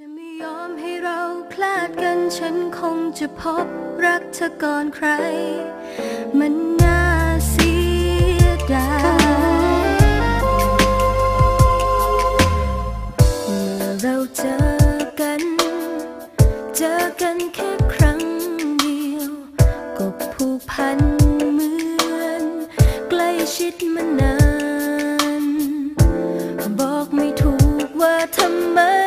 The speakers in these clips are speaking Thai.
จะไม่ยอมให้เราคลาดกันฉันคงจะพบรักเธอก่อนใคร มันน่าเสียดายเมื่อเราเจอกัน เจอกันแค่ครั้งเดียวก็ผูกพันเหมือน ใกล้ชิดมานาน บอกไม่ถูกว่าทำไม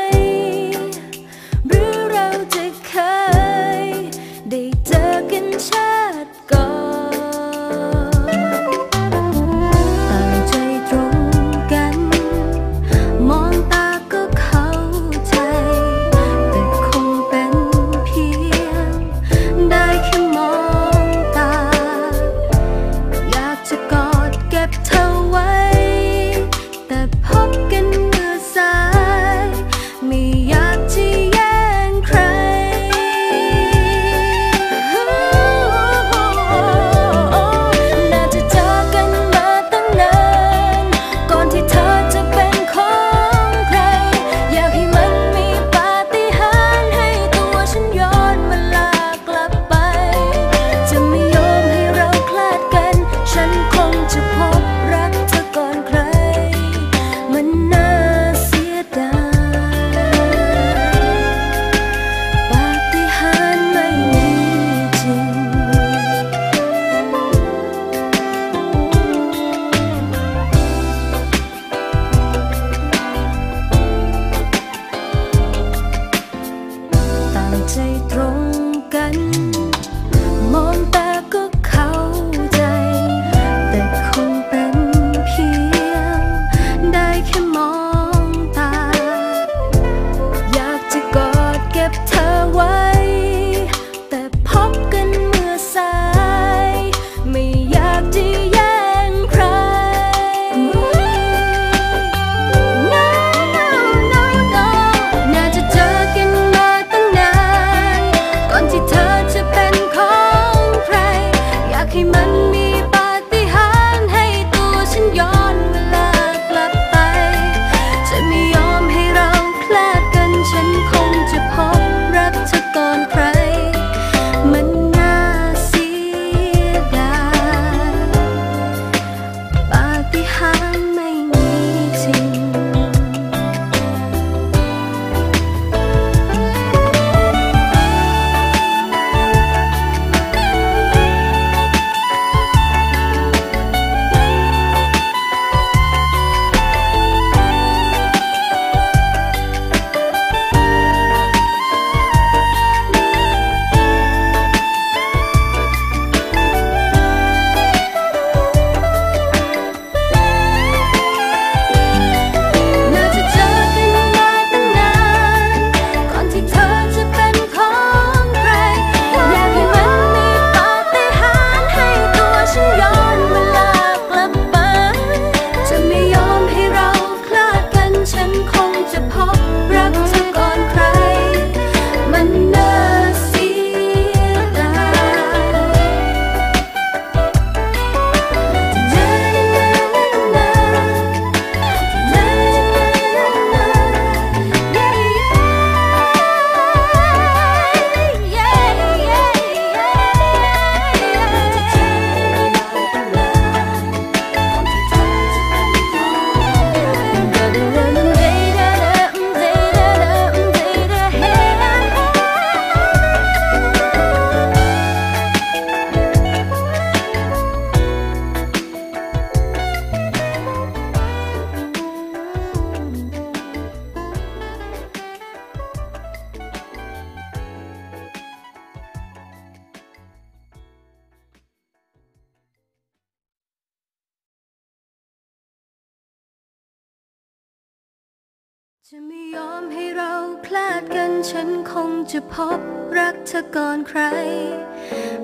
จะไม่ยอมให้เราพลาดกันฉันคงจะพบรักเธอก่อนใคร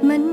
มัน